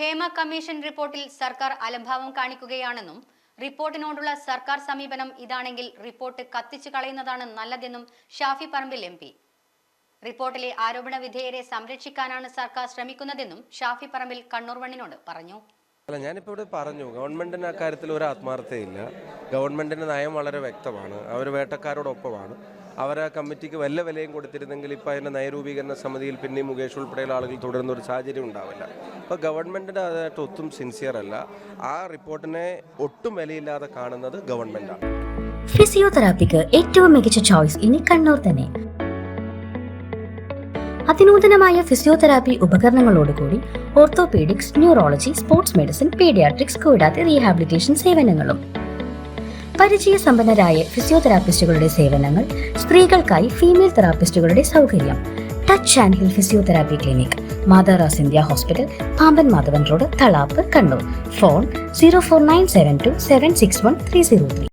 Hema commission റിപ്പോർട്ടിൽ സർക്കാർ അലംഭാവം കാണിക്കുകയാണെന്നും റിപ്പോർട്ടിനോടുള്ള സർക്കാർ സമീപനം ഇതാണെങ്കിൽ റിപ്പോർട്ട് കത്തിച്ചു കളയുന്നതാണ് നല്ലതെന്നും ഷാഫി പറമ്പിൽ എം റിപ്പോർട്ടിലെ ആരോപണ വിധേയരെ സംരക്ഷിക്കാനാണ് സർക്കാർ ശ്രമിക്കുന്നതെന്നും ഷാഫി പറമ്പിൽ കണ്ണൂർ വണ്ണിനോട് പറഞ്ഞു. അല്ല ഞാനിപ്പോൾ ഇവിടെ പറഞ്ഞു ഗവൺമെന്റിന് അക്കാര്യത്തിൽ ഒരു ആത്മാർത്ഥതയില്ല. ഗവൺമെന്റിന്റെ നയം വളരെ വ്യക്തമാണ്. അവർ വേട്ടക്കാരോടൊപ്പമാണ്. അവർ ആ കമ്മിറ്റിക്ക് വല്ല വിലയും കൊടുത്തിരുന്നെങ്കിൽ ഇപ്പോൾ അതിന്റെ നയരൂപീകരണ സമിതിയിൽ പിന്നെയും മുകേഷ് ഉൾപ്പെടെയുള്ള ആളുകൾ തുടരുന്ന ഒരു സാഹചര്യം ഉണ്ടാവില്ല. അപ്പോൾ ഗവൺമെന്റിന്റെ അതായിട്ട് ഒത്തും സിൻസിയർ അല്ല. ആ റിപ്പോർട്ടിനെ ഒട്ടും വിലയില്ലാതെ കാണുന്നത് ഗവൺമെന്റാണ് ഫിസിയോതെറാപ്പിക്ക് ഏറ്റവും മികച്ച ചോയ്സ് ഇനി കണ്ണൂർ തന്നെ. അതിനൂതനമായ physiotherapy ഉപകരണങ്ങളോടുകൂടി orthopaedics neurology sports medicine paediatrics കൂടാതെ റീഹാബിലിറ്റേഷൻ സേവനങ്ങളും. പരിചയസമ്പന്നരായ ഫിസിയോതെറാപ്പിസ്റ്റുകളുടെ സേവനങ്ങൾ സ്ത്രീകൾക്കായി ഫീമെയിൽ തെറാപ്പിസ്റ്റുകളുടെ സൗകര്യം. Touch and heal physiotherapy clinic മാതാറാസ് India hospital Pamban Madhavan road Thalap Kannur. Phone zero four nine seven two seven six one three zero three.